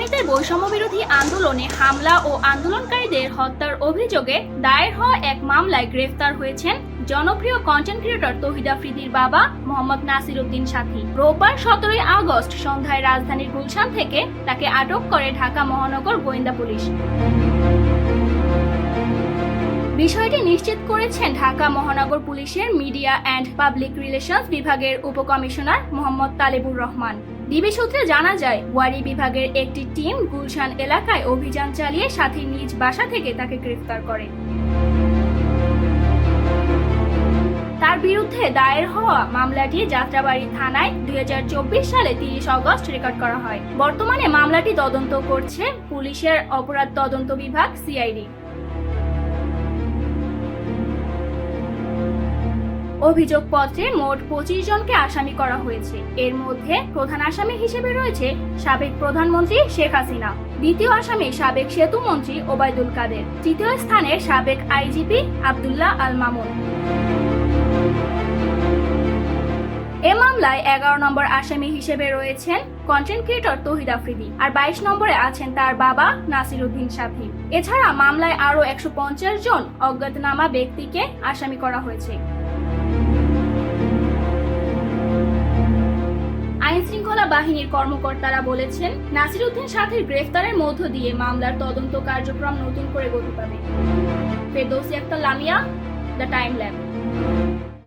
আসামিদের বৈষম্য বিরোধী আন্দোলনে হামলা ও আন্দোলনকারীদের হত্যার অভিযোগে দায়ের হওয়া এক মামলায় গ্রেফতার হয়েছেন জনপ্রিয় কন্টেন্ট ক্রিয়েটর তহিদ আফ্রিদির বাবা, মোহাম্মদ নাসির উদ্দিন সাথী। রোববার সতেরোই আগস্ট সন্ধ্যায় রাজধানীর গুলশান থেকে তাকে আটক করে ঢাকা মহানগর গোয়েন্দা পুলিশ। বিষয়টি নিশ্চিত করেছেন ঢাকা মহানগর পুলিশের মিডিয়া অ্যান্ড পাবলিক রিলেশনস বিভাগের উপকমিশনার মোহাম্মদ তালেবুর রহমান। ডিবি সূত্রে জানা যায়, ওয়ারি বিভাগের একটি টিম গুলশান এলাকায় অভিযান চালিয়ে সাথীর নিজ বাসা থেকে তাকে গ্রেফতার করে। তার বিরুদ্ধে দায়ের হওয়া মামলাটি যাত্রাবাড়ি থানায় দুই হাজার চব্বিশ সালে তিরিশ অগস্ট রেকর্ড করা হয়। বর্তমানে মামলাটি তদন্ত করছে পুলিশের অপরাধ তদন্ত বিভাগ সিআইডি। অভিযোগপত্রে মোট পঁচিশ জনকে আসামি করা হয়েছে। এর মধ্যে প্রধান আসামি হিসেবে রয়েছে সাবেক প্রধানমন্ত্রী শেখ হাসিনা, দ্বিতীয় আসামি সাবেক সেতু মন্ত্রী ওবায়দুল কাদের, তৃতীয় স্থানে সাবেক আইজিপি আবদুল্লাহ আল মামুন। এ মামলায় এগারো নম্বর আসামি হিসেবে রয়েছেন কন্টেন্ট ক্রিয়েটর তহিদ আফ্রিদি আর বাইশ নম্বরে আছেন তার বাবা নাসির উদ্দিন সাথী। এছাড়া মামলায় আরও একশো পঞ্চাশ জন অজ্ঞাতনামা ব্যক্তিকে আসামি করা হয়েছে। আইন বাহিনীর কর্মকর্তারা বলেছেন নাসিরুদ্দিন সাথীর গ্রেফতারের মধ্য দিয়ে মামলার তদন্ত কার্যক্রম নতুন করে গতি পাবে Ferdousi Akter Lamia, the time lab.